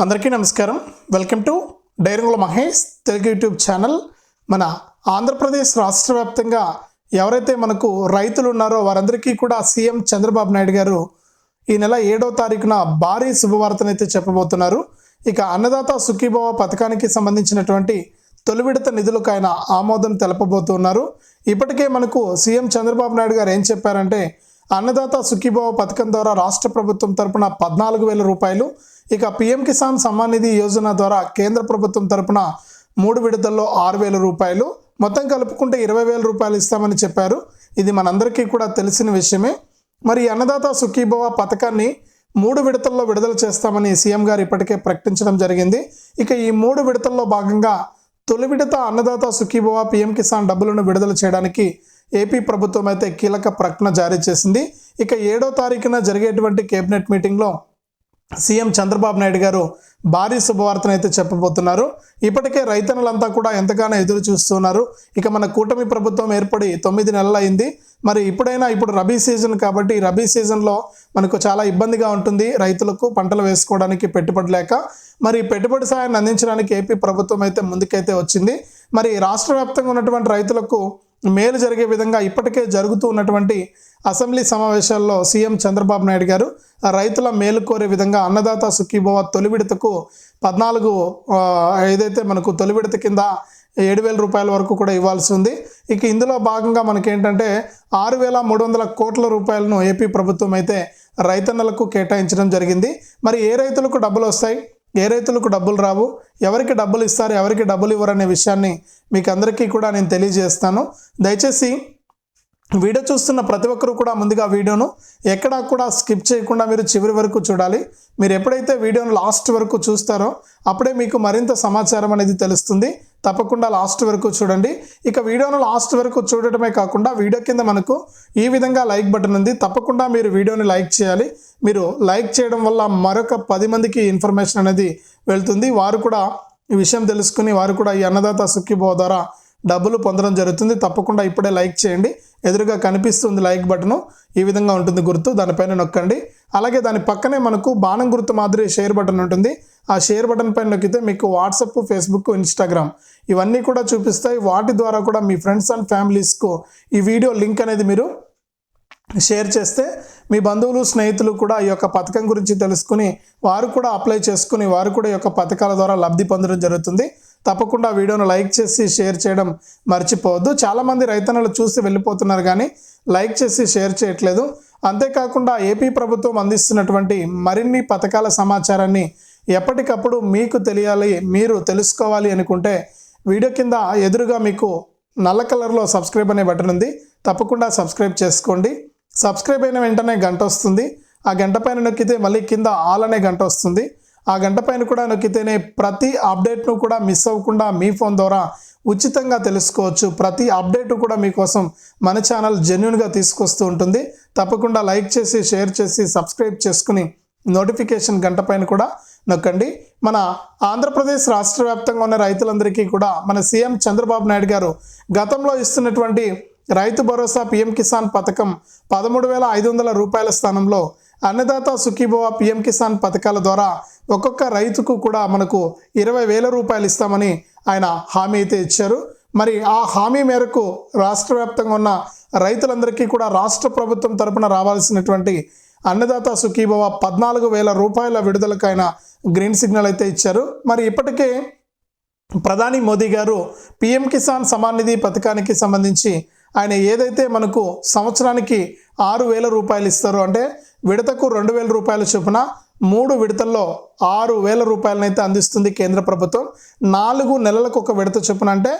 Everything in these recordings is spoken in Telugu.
అందరికీ నమస్కారం. Welcome to డైరంగుల Mahesh Telugu YouTube channel. మన ఆంధ్రప్రదేశ్ రాష్ట్ర వ్యాప్తంగా ఎవరైతే మనకు రైతులు ఉన్నారో వారందరికీ కూడా సీఎం చంద్రబాబు నాయుడు గారు ఈ నెల ఏడో తారీఖున భారీ శుభవార్తనైతే చెప్పబోతున్నారు. ఇక అన్నదాత సుఖీభవ పథకానికి సంబంధించినటువంటి తొలి విడత నిధులకు ఆయన ఆమోదం తెలపబోతున్నారు. ఇప్పటికే మనకు సీఎం చంద్రబాబు నాయుడు గారు ఏం చెప్పారంటే అన్నదాత సుఖీభవ పథకం ద్వారా రాష్ట్ర ప్రభుత్వం తరపున పద్నాలుగు వేల రూపాయలు ఇక పిఎం కిసాన్ సమ్మాన్ నిధి యోజన ద్వారా కేంద్ర ప్రభుత్వం తరపున మూడు విడతల్లో ఆరు వేల రూపాయలు మొత్తం కలుపుకుంటే ఇరవై వేల రూపాయలు ఇస్తామని చెప్పారు. ఇది మనందరికీ కూడా తెలిసిన విషయమే. మరి అన్నదాత సుఖీభవ పథకాన్ని మూడు విడతల్లో విడుదల చేస్తామని సీఎం గారు ఇప్పటికే ప్రకటించడం జరిగింది. ఇక ఈ మూడు విడతల్లో భాగంగా తొలి విడత అన్నదాత సుఖీభవ పిఎం కిసాన్ డబ్బులను విడుదల చేయడానికి ఏపీ ప్రభుత్వం అయితే కీలక ప్రకటన జారీ చేసింది. ఇక ఏడో తారీఖున జరిగేటువంటి కేబినెట్ మీటింగ్లో సీఎం చంద్రబాబు నాయుడు గారు భారీ శుభవార్తను అయితే చెప్పబోతున్నారు. ఇప్పటికే రైతన్నులంతా కూడా ఎంతగానో ఎదురు చూస్తున్నారు ఇక మన కూటమి ప్రభుత్వం ఏర్పడి తొమ్మిది నెలలు అయింది. మరి ఇప్పుడైనా ఇప్పుడు రబీ సీజన్ కాబట్టి రబీ సీజన్లో మనకు చాలా ఇబ్బందిగా ఉంటుంది రైతులకు పంటలు వేసుకోవడానికి పెట్టుబడి లేక. మరి పెట్టుబడి సాయాన్ని అందించడానికి ఏపీ ప్రభుత్వం అయితే ముందుకైతే వచ్చింది. మరి రాష్ట్ర వ్యాప్తంగా ఉన్నటువంటి రైతులకు మేలు జరిగే విధంగా ఇప్పటికే జరుగుతూ ఉన్నటువంటి అసెంబ్లీ సమావేశాల్లో సీఎం చంద్రబాబు నాయుడు గారు రైతుల మేలు కోరే విధంగా అన్నదాత సుఖీభవ తొలి విడతకు పద్నాలుగు ఏదైతే మనకు తొలి విడత కింద ఏడు వేల రూపాయల వరకు కూడా ఇవ్వాల్సి ఉంది. ఇక ఇందులో భాగంగా మనకేంటంటే ఆరు వేల మూడు వందల కోట్ల రూపాయలను ఏపీ ప్రభుత్వం అయితే రైతన్నలకు కేటాయించడం జరిగింది. మరి ఏ రైతులకు డబ్బులు వస్తాయి? ఏ రైతులకు డబ్బులు రావు? ఎవరికి డబ్బులు ఇస్తారు? ఎవరికి డబ్బులు ఇవ్వరు అనే విషయాన్ని మీకు అందరికీ కూడా నేను తెలియజేస్తాను. దయచేసి వీడియో చూస్తున్న ప్రతి ఒక్కరూ కూడా ముందుగా వీడియోను ఎక్కడా కూడా స్కిప్ చేయకుండా మీరు చివరి వరకు చూడాలి. మీరు ఎప్పుడైతే వీడియోను లాస్ట్ వరకు చూస్తారో అప్పుడే మీకు మరింత సమాచారం అనేది తెలుస్తుంది. తప్పకుండా లాస్ట్ వరకు చూడండి. ఇక వీడియోను లాస్ట్ వరకు చూడటమే కాకుండా వీడియో కింద మనకు ఈ విధంగా లైక్ బటన్ ఉంది. తప్పకుండా మీరు వీడియోని లైక్ చేయాలి. మీరు లైక్ చేయడం వల్ల మరొక పది మందికి ఇన్ఫర్మేషన్ అనేది వెళ్తుంది. వారు కూడా ఈ విషయం తెలుసుకుని వారు కూడా ఈ అన్నదాత సుఖీభవ ద్వారా డబ్బులు పొందడం జరుగుతుంది. తప్పకుండా ఇప్పుడే లైక్ చేయండి. ఎదురుగా కనిపిస్తుంది లైక్ బటను. ఈ విధంగా ఉంటుంది గుర్తు. దానిపైన నొక్కండి. అలాగే దాని పక్కనే మనకు బాణం గుర్తు మాదిరి షేర్ బటన్ ఉంటుంది. ఆ షేర్ బటన్ పైన నొక్కితే మీకు వాట్సప్ ఫేస్బుక్ ఇన్స్టాగ్రామ్ ఇవన్నీ కూడా చూపిస్తాయి. వాటి ద్వారా కూడా మీ ఫ్రెండ్స్ అండ్ ఫ్యామిలీస్కు ఈ వీడియో లింక్ అనేది మీరు షేర్ చేస్తే మీ బంధువులు స్నేహితులు కూడా ఈ యొక్క పథకం గురించి తెలుసుకుని వారు కూడా అప్లై చేసుకుని వారు కూడా ఈ యొక్క పథకాల ద్వారా లబ్ధి పొందడం జరుగుతుంది. తప్పకుండా వీడియోను లైక్ చేసి షేర్ చేయడం మర్చిపోవద్దు. చాలామంది రైతన్నలు చూసి వెళ్ళిపోతున్నారు కానీ లైక్ చేసి షేర్ చేయట్లేదు. అంతేకాకుండా ఏపీ ప్రభుత్వం అందిస్తున్నటువంటి మరిన్ని పథకాల సమాచారాన్ని ఎప్పటికప్పుడు మీకు తెలియాలి మీరు తెలుసుకోవాలి అనుకుంటే వీడియో కింద ఎదురుగా మీకు నల్ల కలర్లో సబ్స్క్రైబ్ అనే బటన్ ఉంది. తప్పకుండా సబ్స్క్రైబ్ చేసుకోండి. సబ్స్క్రైబ్ అయిన వెంటనే గంట వస్తుంది. ఆ గంట పైన నొక్కితే మళ్ళీ కింద ఆల్ అనే గంట వస్తుంది. ఆ గంట పైన కూడా నొక్కితేనే ప్రతి అప్డేట్ను కూడా మిస్ అవ్వకుండా మీ ఫోన్ ద్వారా ఉచితంగా తెలుసుకోవచ్చు. ప్రతి అప్డేట్ కూడా మీకోసం మన ఛానల్ జెన్యున్గా తీసుకొస్తూ ఉంటుంది. తప్పకుండా లైక్ చేసి షేర్ చేసి సబ్స్క్రైబ్ చేసుకుని నోటిఫికేషన్ గంట పైన కూడా నొక్కండి. మన ఆంధ్రప్రదేశ్ రాష్ట్ర వ్యాప్తంగా ఉన్న రైతులందరికీ కూడా మన సీఎం చంద్రబాబు నాయుడు గారు గతంలో ఇస్తున్నటువంటి రైతు భరోసా పిఎం కిసాన్ పథకం పదమూడు వేల ఐదు వందల రూపాయల స్థానంలో అన్నదాత సుఖీభవ పిఎం కిసాన్ పథకాల ద్వారా ఒక్కొక్క రైతుకు కూడా మనకు ఇరవై వేల రూపాయలు ఇస్తామని ఆయన హామీ అయితే ఇచ్చారు. మరి ఆ హామీ మేరకు రాష్ట్ర వ్యాప్తంగా ఉన్న రైతులందరికీ కూడా రాష్ట్ర ప్రభుత్వం తరపున రావాల్సినటువంటి అన్నదాత సుఖీభవ పద్నాలుగు వేల రూపాయల విడుదలకైన గ్రీన్ సిగ్నల్ అయితే ఇచ్చారు. మరి ఇప్పటికే ప్రధాని మోదీ గారు పిఎం కిసాన్ సమాన్ నిధి పథకానికి సంబంధించి ఆయన ఏదైతే మనకు సంవత్సరానికి ఆరు వేల రూపాయలు ఇస్తారో అంటే విడతకు రెండు వేల రూపాయల చొప్పున మూడు విడతల్లో ఆరు వేల రూపాయలనైతే అందిస్తుంది కేంద్ర ప్రభుత్వం. నాలుగు నెలలకు ఒక విడత చొప్పున అంటే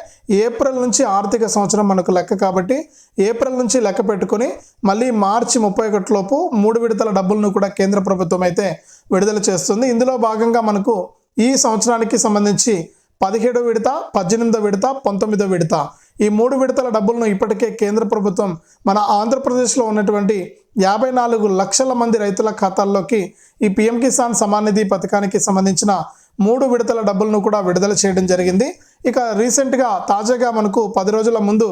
ఏప్రిల్ నుంచి ఆర్థిక సంవత్సరం మనకు లెక్క కాబట్టి ఏప్రిల్ నుంచి లెక్క పెట్టుకుని మళ్ళీ మార్చి ముప్పై ఒకటిలోపు మూడు విడతల డబ్బులను కూడా కేంద్ర ప్రభుత్వం అయితే విడుదల చేస్తుంది. ఇందులో భాగంగా మనకు ఈ సంవత్సరానికి సంబంధించి పదిహేడో విడత పద్దెనిమిదో విడత పంతొమ్మిదో విడత. ఈ మూడు విడతల డబ్బులను ఇప్పటికే కేంద్ర ప్రభుత్వం మన ఆంధ్రప్రదేశ్లో ఉన్నటువంటి యాభై నాలుగు లక్షల మంది రైతుల ఖాతాల్లోకి ఈ పిఎం కిసాన్ సమాన్ నిధి పథకానికి సంబంధించిన మూడు విడతల డబ్బులను కూడా విడుదల చేయడం జరిగింది. ఇక రీసెంట్గా తాజాగా మనకు పది రోజుల ముందు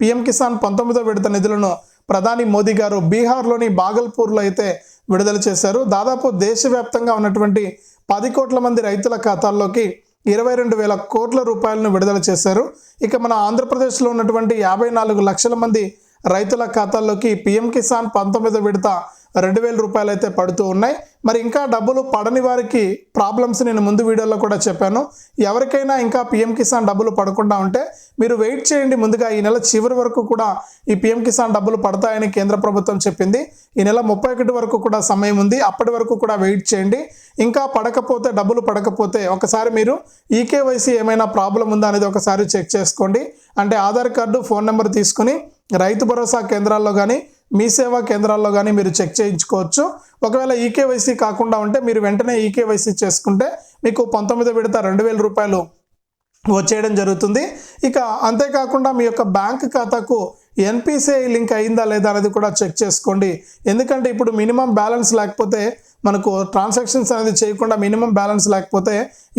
పిఎం కిసాన్ పంతొమ్మిదో విడత నిధులను ప్రధాని మోదీ గారు బీహార్లోని బాగల్పూర్లో అయితే విడుదల చేశారు. దాదాపు దేశవ్యాప్తంగా ఉన్నటువంటి పది కోట్ల మంది రైతుల ఖాతాల్లోకి ఇరవై రెండు వేల కోట్ల రూపాయలను విడుదల చేశారు. ఇక మన ఆంధ్రప్రదేశ్లో ఉన్నటువంటి యాభై నాలుగు లక్షల మంది రైతుల ఖాతాల్లోకి పిఎం కిసాన్ పంతొమ్మిది విడత రెండు వేల రూపాయలు అయితే పడుతూ ఉన్నాయి. మరి ఇంకా డబ్బులు పడని వారికి ప్రాబ్లమ్స్ నేను ముందు వీడియోలో కూడా చెప్పాను. ఎవరికైనా ఇంకా పిఎం కిసాన్ డబ్బులు పడకుండా ఉంటే మీరు వెయిట్ చేయండి. ముందుగా ఈ నెల చివరి వరకు కూడా ఈ పిఎం కిసాన్ డబ్బులు పడతాయని కేంద్ర ప్రభుత్వం చెప్పింది. ఈ నెల ముప్పై ఒకటి వరకు కూడా సమయం ఉంది. అప్పటి వరకు కూడా వెయిట్ చేయండి. ఇంకా పడకపోతే డబ్బులు పడకపోతే ఒకసారి మీరు ఈకేవైసీ ఏమైనా ప్రాబ్లం ఉందా అనేది ఒకసారి చెక్ చేసుకోండి. అంటే ఆధార్ కార్డు ఫోన్ నెంబర్ తీసుకుని రైతు భరోసా కేంద్రాల్లో కానీ మీ సేవా కేంద్రాల్లో కానీ మీరు చెక్ చేయించుకోవచ్చు. ఒకవేళ ఈకేవైసీ కాకుండా ఉంటే మీరు వెంటనే ఈకేవైసీ చేసుకుంటే మీకు పంతొమ్మిది విడత రెండు వేల రూపాయలు వచ్చేయడం జరుగుతుంది. ఇక అంతేకాకుండా మీ యొక్క బ్యాంక్ ఖాతాకు ఎన్పిసిఐ లింక్ అయిందా లేదా అనేది కూడా చెక్ చేసుకోండి. ఎందుకంటే ఇప్పుడు మినిమం బ్యాలెన్స్ లేకపోతే మనకు ట్రాన్సాక్షన్స్ అనేది చేయకుండా మినిమం బ్యాలెన్స్ లేకపోతే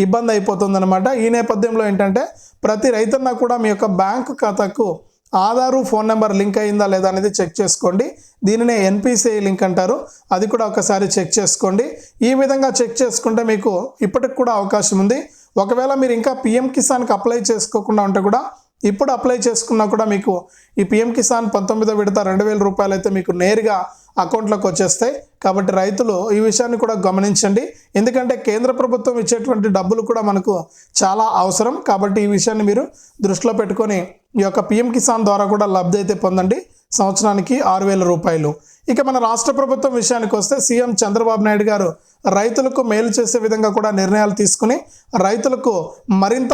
ఇబ్బంది అయిపోతుంది అనమాట ఈ నేపథ్యంలో ఏంటంటే ప్రతి రైతన్న కూడా మీ యొక్క బ్యాంక్ ఖాతాకు ఆధారు ఫోన్ నెంబర్ లింక్ అయిందా లేదా అనేది చెక్ చేసుకోండి. దీనినే ఎన్పిసిఐ లింక్ అంటారు. అది కూడా ఒకసారి చెక్ చేసుకోండి. ఈ విధంగా చెక్ చేసుకుంటే మీకు ఇప్పటికి కూడా అవకాశం ఉంది. ఒకవేళ మీరు ఇంకా పిఎం కిసాన్కి అప్లై చేసుకోకుండా ఉంటే కూడా ఇప్పుడు అప్లై చేసుకున్నా కూడా మీకు ఈ పిఎం కిసాన్ పంతొమ్మిదో విడత రెండు వేల రూపాయలు అయితే మీకు నేరుగా అకౌంట్లోకి వచ్చేస్తాయి. కాబట్టి రైతులు ఈ విషయాన్ని కూడా గమనించండి. ఎందుకంటే కేంద్ర ప్రభుత్వం ఇచ్చేటువంటి డబ్బులు కూడా మనకు చాలా అవసరం. కాబట్టి ఈ విషయాన్ని మీరు దృష్టిలో పెట్టుకొని ఈ యొక్క పిఎం కిసాన్ ద్వారా కూడా లబ్ధి అయితే పొందండి. సంవత్సరానికి ఆరు వేల రూపాయలు. ఇక మన రాష్ట్ర ప్రభుత్వం విషయానికి వస్తే సీఎం చంద్రబాబు నాయుడు గారు రైతులకు మేలు చేసే విధంగా కూడా నిర్ణయాలు తీసుకుని రైతులకు మరింత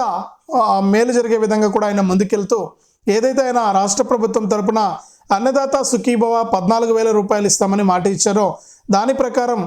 మేలు జరిగే విధంగా కూడా ఆయన ముందుకెళ్తూ ఏదైతే ఆయన రాష్ట్ర ప్రభుత్వం తరపున అన్నదాత సుఖీభవ పద్నాలుగు వేల రూపాయలు ఇస్తామని మాట ఇచ్చారో దాని ప్రకారం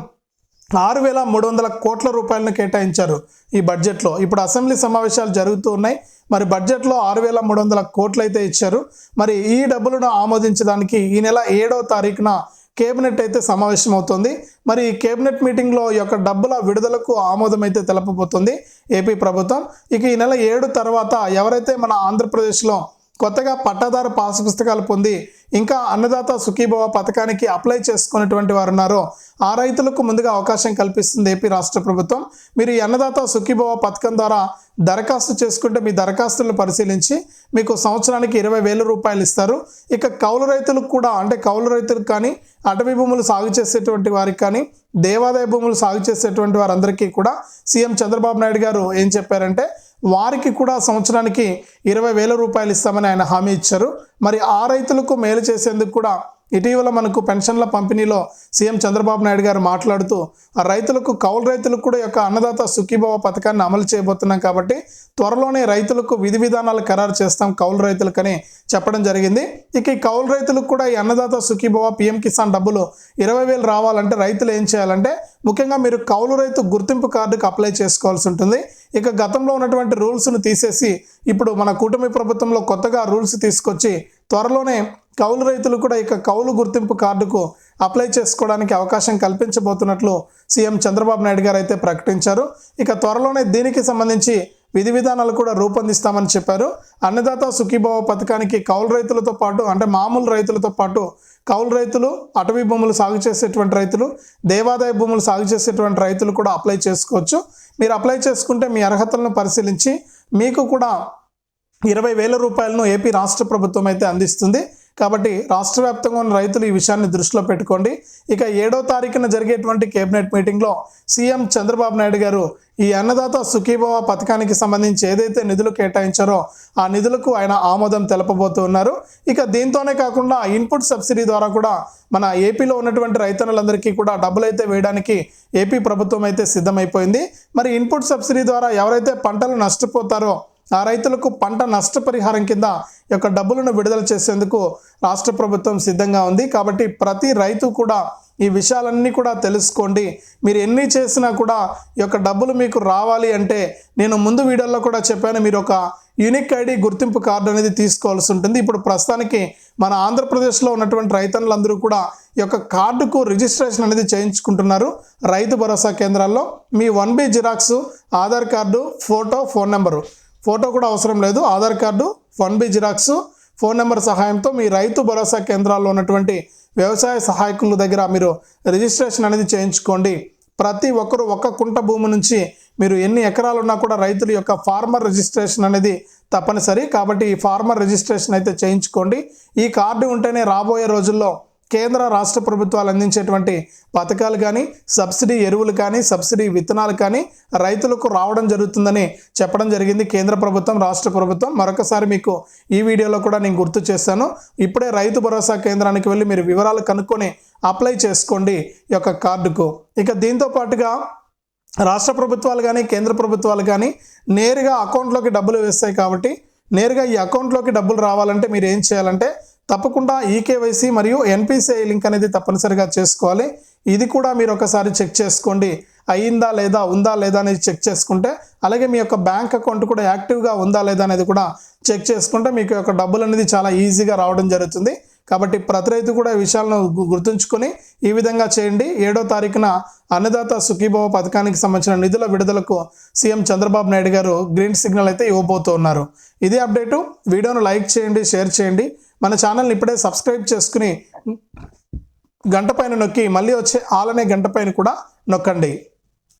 ఆరు వేల మూడు వందల కోట్ల రూపాయలను కేటాయించారు ఈ బడ్జెట్లో. ఇప్పుడు అసెంబ్లీ సమావేశాలు జరుగుతూ ఉన్నాయి. మరి బడ్జెట్లో ఆరు వేల మూడు వందల కోట్లు అయితే ఇచ్చారు. మరి ఈ డబ్బులను ఆమోదించడానికి ఈ నెల ఏడవ తారీఖున కేబినెట్ అయితే సమావేశం అవుతుంది మరి ఈ కేబినెట్ మీటింగ్లో ఈ యొక్క డబ్బుల విడుదలకు ఆమోదం అయితే తెలపబోతుంది ఏపీ ప్రభుత్వం. ఇక ఈ నెల ఏడు తర్వాత ఎవరైతే మన ఆంధ్రప్రదేశ్లో కొత్తగా పట్టాదారు పాస్ పుస్తకాలు పొంది ఇంకా అన్నదాత సుఖీభవ పథకానికి అప్లై చేసుకున్నటువంటి వారు ఉన్నారో. ఆ రైతులకు ముందుగా అవకాశం కల్పిస్తుంది ఏపీ రాష్ట్ర ప్రభుత్వం. మీరు ఈ అన్నదాత సుఖీభవ పథకం ద్వారా దరఖాస్తు చేసుకుంటే మీ దరఖాస్తులను పరిశీలించి మీకు సంవత్సరానికి ఇరవై వేల రూపాయలు ఇస్తారు. ఇక కౌలు రైతులకు కూడా అంటే కౌలు రైతులకు కానీ అటవీ భూములు సాగు చేసేటువంటి వారికి కానీ దేవాదాయ భూములు సాగు చేసేటువంటి వారందరికీ కూడా సీఎం చంద్రబాబు నాయుడు గారు ఏం చెప్పారంటే వారికి కూడా సంవత్సరానికి ఇరవై వేల రూపాయలు ఇస్తామని ఆయన హామీ ఇచ్చారు. మరి ఆ రైతులకు మేలు చేసేందుకు కూడా ఇటీవల మనకు పెన్షన్ల పంపిణీలో సీఎం చంద్రబాబు నాయుడు గారు మాట్లాడుతూ ఆ రైతులకు కౌలు రైతులకు కూడా ఈ యొక్క అన్నదాత సుఖీభావ పథకాన్ని అమలు చేయబోతున్నాం కాబట్టి త్వరలోనే రైతులకు విధి విధానాలు ఖరారు చేస్తాం కౌలు రైతులకని చెప్పడం జరిగింది. ఇక ఈ కౌలు రైతులకు కూడా ఈ అన్నదాత సుఖీభావ పిఎం కిసాన్ డబ్బులు ఇరవై వేలు రావాలంటే రైతులు ఏం చేయాలంటే ముఖ్యంగా మీరు కౌలు రైతు గుర్తింపు కార్డుకు అప్లై చేసుకోవాల్సి ఉంటుంది. ఇక గతంలో ఉన్నటువంటి రూల్స్ను తీసేసి ఇప్పుడు మన కూటమి ప్రభుత్వంలో కొత్తగా రూల్స్ తీసుకొచ్చి త్వరలోనే కౌలు రైతులు కూడా ఇక కౌలు గుర్తింపు కార్డుకు అప్లై చేసుకోవడానికి అవకాశం కల్పించబోతున్నట్లు సీఎం చంద్రబాబు నాయుడు గారు అయితే ప్రకటించారు. ఇక త్వరలోనే దీనికి సంబంధించి విధి విధానాలు కూడా రూపొందిస్తామని చెప్పారు. అన్నదాత సుఖీభావ పథకానికి కౌలు రైతులతో పాటు అంటే మామూలు రైతులతో పాటు కౌలు రైతులు అటవీ భూములు సాగు చేసేటువంటి రైతులు దేవాదాయ భూములు సాగు చేసేటువంటి రైతులు కూడా అప్లై చేసుకోవచ్చు. మీరు అప్లై చేసుకుంటే మీ అర్హతలను పరిశీలించి మీకు కూడా ఇరవై వేల రూపాయలను ఏపీ రాష్ట్ర ప్రభుత్వం అయితే అందిస్తుంది. కాబట్టి రాష్ట్ర వ్యాప్తంగా ఉన్న రైతులు ఈ విషయాన్ని దృష్టిలో పెట్టుకోండి. ఇక ఏడో తారీఖున జరిగేటువంటి కేబినెట్ మీటింగ్లో సీఎం చంద్రబాబు నాయుడు గారు ఈ అన్నదాత సుఖీభవ పథకానికి సంబంధించి ఏదైతే నిధులు కేటాయించారో ఆ నిధులకు ఆయన ఆమోదం తెలపబోతూ ఉన్నారు. ఇక దీంతోనే కాకుండా ఇన్పుట్ సబ్సిడీ ద్వారా కూడా మన ఏపీలో ఉన్నటువంటి రైతన్నులందరికీ కూడా డబ్బులు అయితే వేయడానికి ఏపీ ప్రభుత్వం అయితే సిద్ధమైపోయింది. మరి ఇన్పుట్ సబ్సిడీ ద్వారా ఎవరైతే పంటలు నష్టపోతారో ఆ రైతులకు పంట నష్టపరిహారం కింద యొక్క డబ్బులను విడుదల చేసేందుకు రాష్ట్ర ప్రభుత్వం సిద్ధంగా ఉంది. కాబట్టి ప్రతి రైతు కూడా ఈ విషయాలన్నీ కూడా తెలుసుకోండి. మీరు ఎన్ని చేసినా కూడా ఈ యొక్క డబ్బులు మీకు రావాలి అంటే నేను ముందు వీడియోలో కూడా చెప్పాను మీరు ఒక యూనిక్ ఐడి గుర్తింపు కార్డు అనేది తీసుకోవాల్సి ఉంటుంది. ఇప్పుడు ప్రస్తుతానికి మన ఆంధ్రప్రదేశ్లో ఉన్నటువంటి రైతన్నులందరూ కూడా ఈ యొక్క కార్డుకు రిజిస్ట్రేషన్ అనేది చేయించుకుంటున్నారు. రైతు భరోసా కేంద్రాల్లో మీ one B xerox Aadhaar card photo phone number. Photo కూడా అవసరం లేదు. Aadhaar card one B xerox phone number సహాయంతో మీ రైతు భరోసా కేంద్రాల్లో ఉన్నటువంటి వ్యవసాయ సహాయకుల దగ్గర మీరు రిజిస్ట్రేషన్ అనేది చేయించుకోండి. ప్రతి ఒక్కరు ఒక్క కుంట భూమి నుంచి మీరు ఎన్ని ఎకరాలు ఉన్నా కూడా రైతుల యొక్క ఫార్మర్ రిజిస్ట్రేషన్ అనేది తప్పనిసరి. కాబట్టి ఈ ఫార్మర్ రిజిస్ట్రేషన్ అయితే చేయించుకోండి. ఈ కార్డు ఉంటేనే రాబోయే రోజుల్లో కేంద్ర రాష్ట్ర ప్రభుత్వాలు అందించేటువంటి పథకాలు కానీ సబ్సిడీ ఎరువులు కానీ సబ్సిడీ విత్తనాలు కానీ రైతులకు రావడం జరుగుతుందని చెప్పడం జరిగింది కేంద్ర ప్రభుత్వం రాష్ట్ర ప్రభుత్వం. మరొకసారి మీకు ఈ వీడియోలో కూడా నేను గుర్తు చేశాను ఇప్పుడే రైతు భరోసా కేంద్రానికి వెళ్ళి మీరు వివరాలు కనుక్కొని అప్లై చేసుకోండి ఈ యొక్క కార్డుకు. ఇక దీంతో పాటుగా రాష్ట్ర ప్రభుత్వాలు కానీ కేంద్ర ప్రభుత్వాలు కానీ నేరుగా అకౌంట్లోకి డబ్బులు వేస్తాయి కాబట్టి నేరుగా ఈ అకౌంట్లోకి డబ్బులు రావాలంటే మీరు ఏం చేయాలంటే తప్పకుండా ఈకేవైసీ మరియు ఎన్పిసిఐ లింక్ అనేది తప్పనిసరిగా చేసుకోవాలి. ఇది కూడా మీరు ఒకసారి చెక్ చేసుకోండి. అయ్యిందా లేదా ఉందా లేదా అనేది చెక్ చేసుకుంటే అలాగే మీ యొక్క బ్యాంక్ అకౌంట్ కూడా యాక్టివ్గా ఉందా లేదా అనేది కూడా చెక్ చేసుకుంటే మీకు యొక్క డబ్బులు అనేది చాలా ఈజీగా రావడం జరుగుతుంది. కాబట్టి ప్రతి రైతు కూడా ఈ విషయాలను గుర్తుంచుకొని ఈ విధంగా చేయండి. ఏడో తారీఖున అన్నదాత సుఖీభవ పథకానికి సంబంధించిన నిధుల విడుదలకు సీఎం చంద్రబాబు నాయుడు గారు గ్రీన్ సిగ్నల్ అయితే ఇవ్వబోతున్నారు ఇదే అప్డేటు. వీడియోను లైక్ చేయండి షేర్ చేయండి. మన ఛానల్ని ఇప్పుడే సబ్స్క్రైబ్ చేసుకుని గంట పైన నొక్కి మళ్ళీ వచ్చే ఆలనే గంట పైన కూడా నొక్కండి.